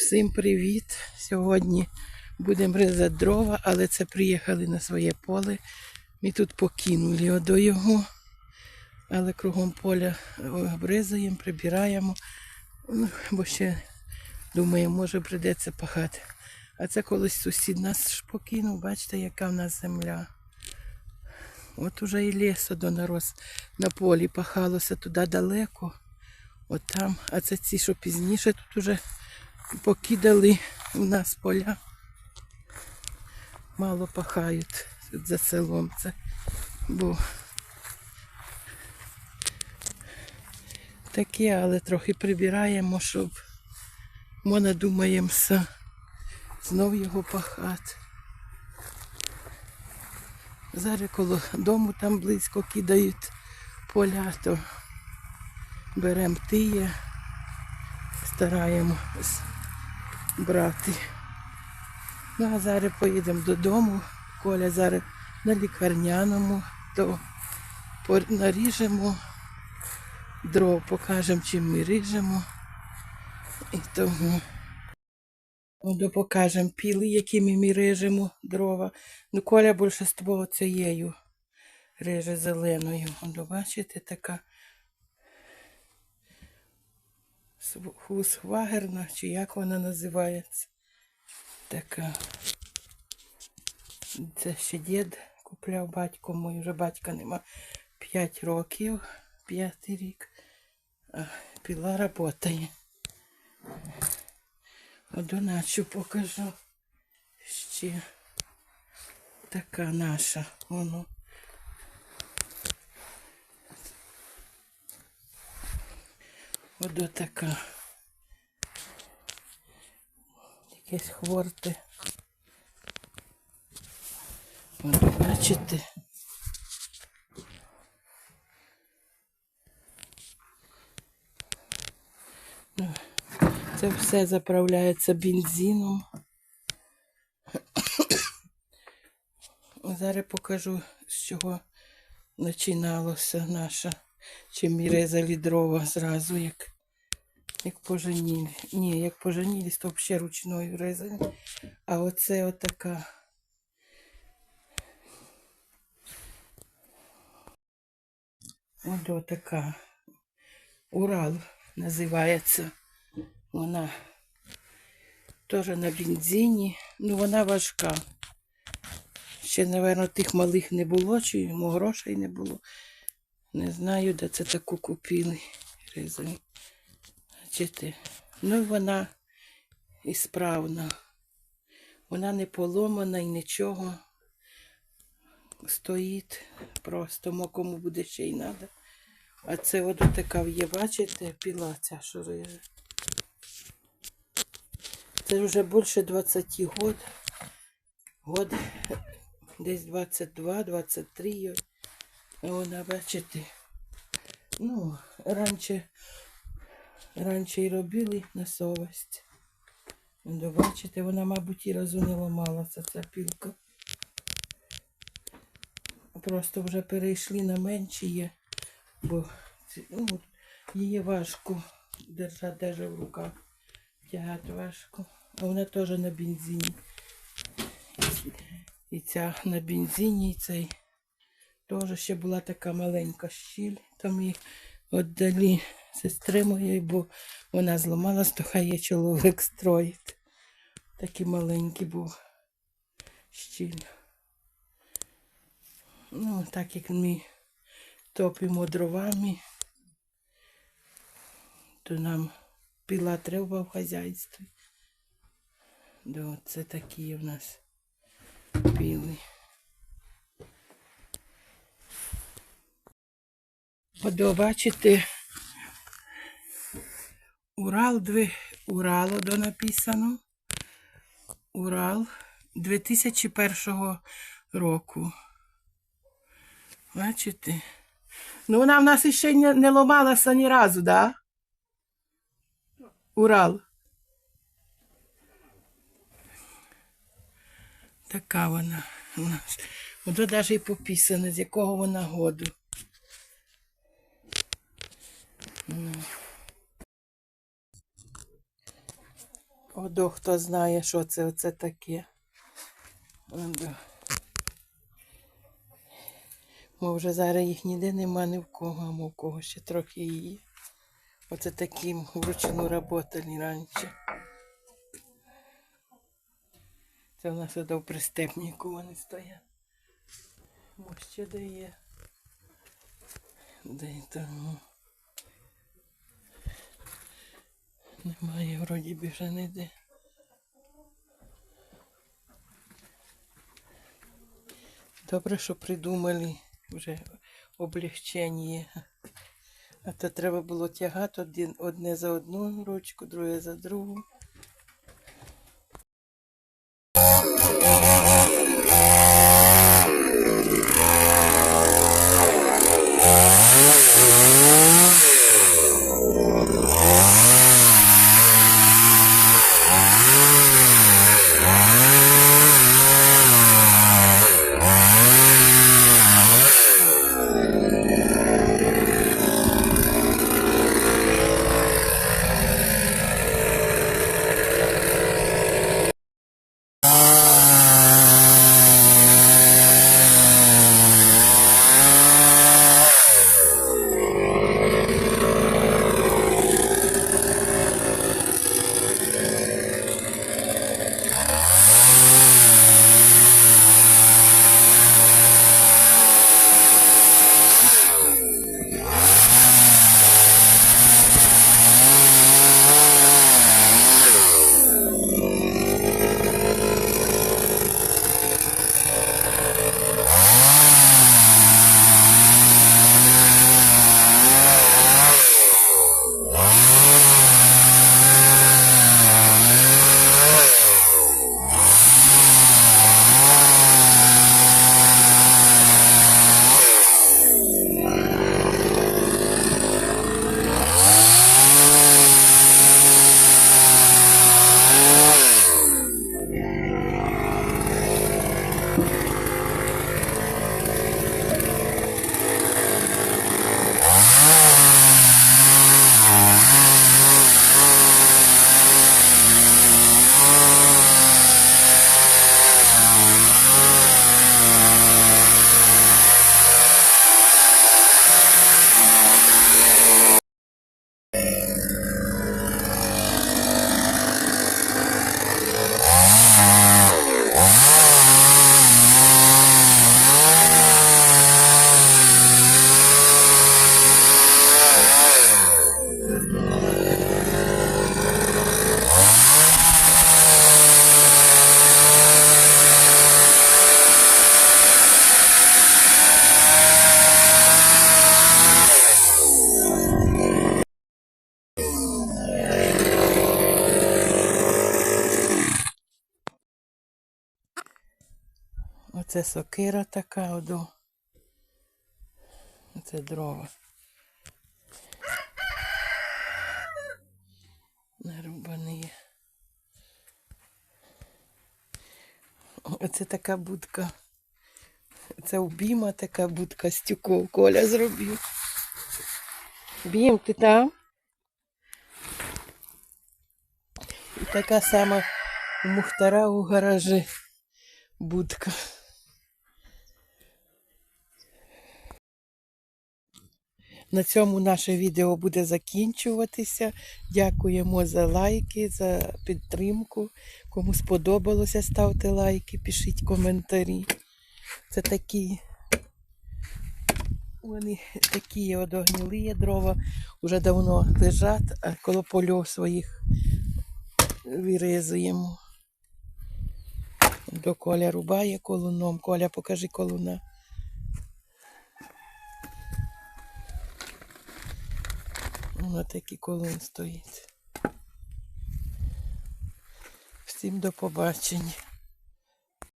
Всім привіт! Сьогодні будемо різати дрова, але це приїхали на своє поле. Ми тут покинули до його, але кругом поля обрізаємо, прибираємо, ну, бо ще думаємо, може прийдеться пахати. А це колись сусід нас покинув, бачите, яка в нас земля. От уже і лісо до нарос на полі пахалося туди далеко. От там, а це ці, що пізніше тут уже покидали у нас поля. Мало пахають за селом це. Бо таке, але трохи прибираємо, щоб ми надумаємося знов його пахати. Зараз коло дому там близько кидають поля, то беремо тиє, стараємось брати. Ну а зараз поїдемо додому. Коля зараз на лікарняному, то наріжемо дров, покажемо, чим ми ріжемо. І тому ну, покажемо піли, якими ми ріжемо дрова. Ну, Коля більшинство цією реже зеленою. Воно, бачите, така хусвагерна, чи як вона називається. Така. Це ще дід купляв батько мій, вже батька нема 5 років, п'ятий рік. А піла працює. Одиначу покажу. Ще така наша. Воно. Ото така. Якесь хворте. От бачите. Ну, Це все заправляється бензином. Зараз покажу, з чого починалося наша. Чим ми різали дрова зразу, як, як поженілі. Ні, як поженілі, то взагалі ручною різали. А оце отака. Ось така. Урал називається. Вона теж на бензині. Ну, вона важка. Ще, мабуть, тих малих не було, чи йому грошей не було. Не знаю, де це таку купили. Різали. Бачите? Ну, вона і справна. Вона не поломана і нічого. Стоїть просто, мо кому буде ще й треба. А це от така є, бачите, піла ця, що реже. Це вже більше 20 год. Год десь 22-23. Вона, бачите, ну, раніше, раніше і робили на совість. Бачите, вона, мабуть, і разу не ламалася, ця пілка. Просто вже перейшли на менші є, бо ну, її важко держати даже в руках. Тягати важко. А вона теж на бензині. І ця на бензині, і цей теж ще була така маленька щіль. Там її віддали сестри моєї, бо вона зламалась, то хай є чоловік строїть. Такий маленький був щіль. Ну, так як ми топимо дровами, то нам піла треба в хазяйстві. Да, це такі в нас піли. От бачите, Урал, Урало до написано. Урал 2001 року. Бачите? Ну, вона в нас ще не, не ломалася ні разу, да? Урал. Така вона у нас. Ото навіть і пописано, з якого вона году. Ну. Одо хто знає, що це оце таке. Одо. Мо вже зараз їх ніде нема ні в кого, а в кого ще трохи є. Оце таким вручну работали раніше. Це в нас ото в пристепнику вони стоять. Мо ще де є. Де там. Немає вроді більше ніде. Добре, що придумали вже облегчення. А то треба було тягати один, одне за одну ручку, друге за другу. Оце сокира така одо. Оце дрова. Нарубані. Оце така будка. Це у така будка з тюков Коля зробив. Бім, ти там? І така сама у Мухтара у гаражі будка. На цьому наше відео буде закінчуватися. Дякуємо за лайки, за підтримку. Кому сподобалося, ставте лайки, пишіть коментарі. Це такі. Вони такі одогнілі дрова, вже давно лежать, а коло польов своїх вирізуємо. До Коля рубає колуном. Коля, покажи колуна. Ось такий колон стоїть. Всім до побачення.